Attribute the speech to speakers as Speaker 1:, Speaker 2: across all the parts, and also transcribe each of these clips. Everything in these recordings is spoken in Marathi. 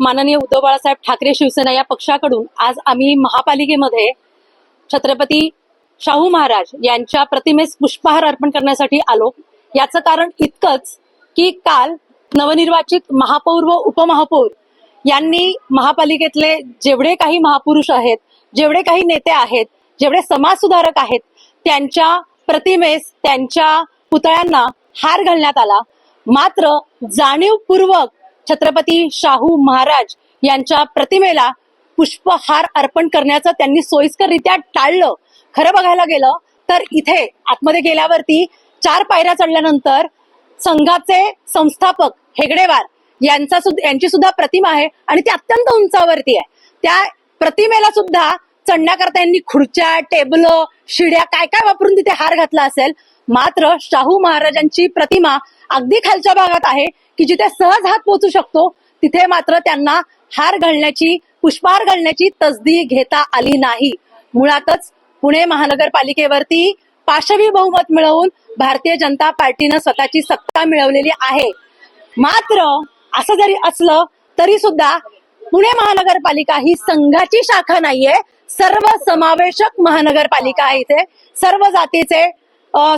Speaker 1: माननीय उद्धव बाळासाहेब ठाकरे शिवसेना या पक्षाकडून आज आम्ही महापालिकेमध्ये छत्रपती शाहू महाराज यांच्या प्रतिमेस पुष्पहार अर्पण करण्यासाठी आलो. याचं कारण इतकंच की काल नवनिर्वाचित महापौर व उपमहापौर यांनी महापालिकेतले जेवढे काही महापुरुष आहेत जेवढे काही नेते आहेत जेवढे समाजसुधारक आहेत त्यांच्या प्रतिमेस त्यांच्या पुतळ्यांना हार घालण्यात आला. मात्र जाणीवपूर्वक छत्रपती शाहू महाराज यांच्या प्रतिमेला पुष्पहार अर्पण करण्याचं त्यांनी सोयीस्कररित्या टाळलं. खरं बघायला गेलं तर इथे आतमध्ये गेल्यावरती चार पायऱ्या चढल्यानंतर संघाचे संस्थापक हेगडेवार यांचा सुद्धा यांची सुद्धा प्रतिमा आहे आणि ती अत्यंत उंचावरती आहे. त्या प्रतिमेला सुद्धा चढण्याकरता यांनी खुर्च्या टेबल शिड्या काय काय वापरून तिथे हार घातला असेल. मात्र शाहू महाराजांची प्रतिमा अगदी खालच्या भागात आहे. की जिथे सहज हात पोचू शकतो तिथे मात्र त्यांना हार घालण्याची पुष्पहार घालण्याची तसदी घेता आली नाही. मुळातच पुणे महानगरपालिकेवरती पाशवी बहुमत मिळवून भारतीय जनता पार्टीनं स्वतःची सत्ता मिळवलेली आहे. मात्र असं जरी असलं तरी सुद्धा पुणे महानगरपालिका ही संघाची शाखा नाहीये. सर्व समावेशक महानगरपालिका आहे इथे. सर्व जातीचे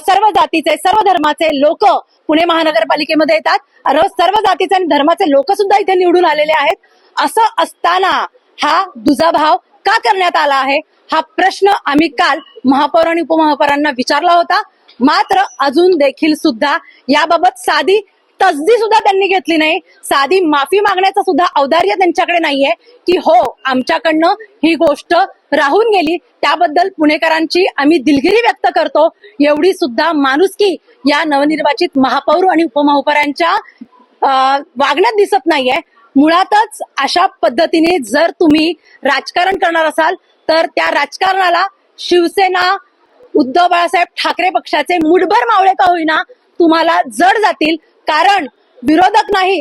Speaker 1: सर्व जातीचे सर्व धर्माचे लोक पुणे महानगरपालिकेमध्ये येतात. अरे सर्व जातीचे आणि धर्माचे लोक सुद्धा इथे निवडून आलेले आहेत. असं असताना हा दुजाभाव का करण्यात आला आहे? हा प्रश्न आम्ही काल महापौर आणि उपमहापौरांना विचारला होता. मात्र अजून देखील सुद्धा याबाबत साधी तसदी सुद्धा त्यांनी घेतली नाही. साधी माफी मागण्याचं सुद्धा औदार्य त्यांच्याकडे नाहीये की हो आमच्याकडनं ही गोष्ट राहून गेली. त्याबद्दल पुणेकरांची आम्ही दिलगिरी व्यक्त करतो. एवढी सुद्धा माणुसकी या नवनिर्वाचित महापौर आणि उपमहापौरांच्या अं, वागण्यात दिसत नाहीये. मुळातच अशा पद्धतीने जर तुम्ही राजकारण करणार असाल तर त्या राजकारणाला शिवसेना उद्धव बाळासाहेब ठाकरे पक्षाचे मुठभर मावळे का होईना तुम्हाला जड जातील. कारण विरोधक नाही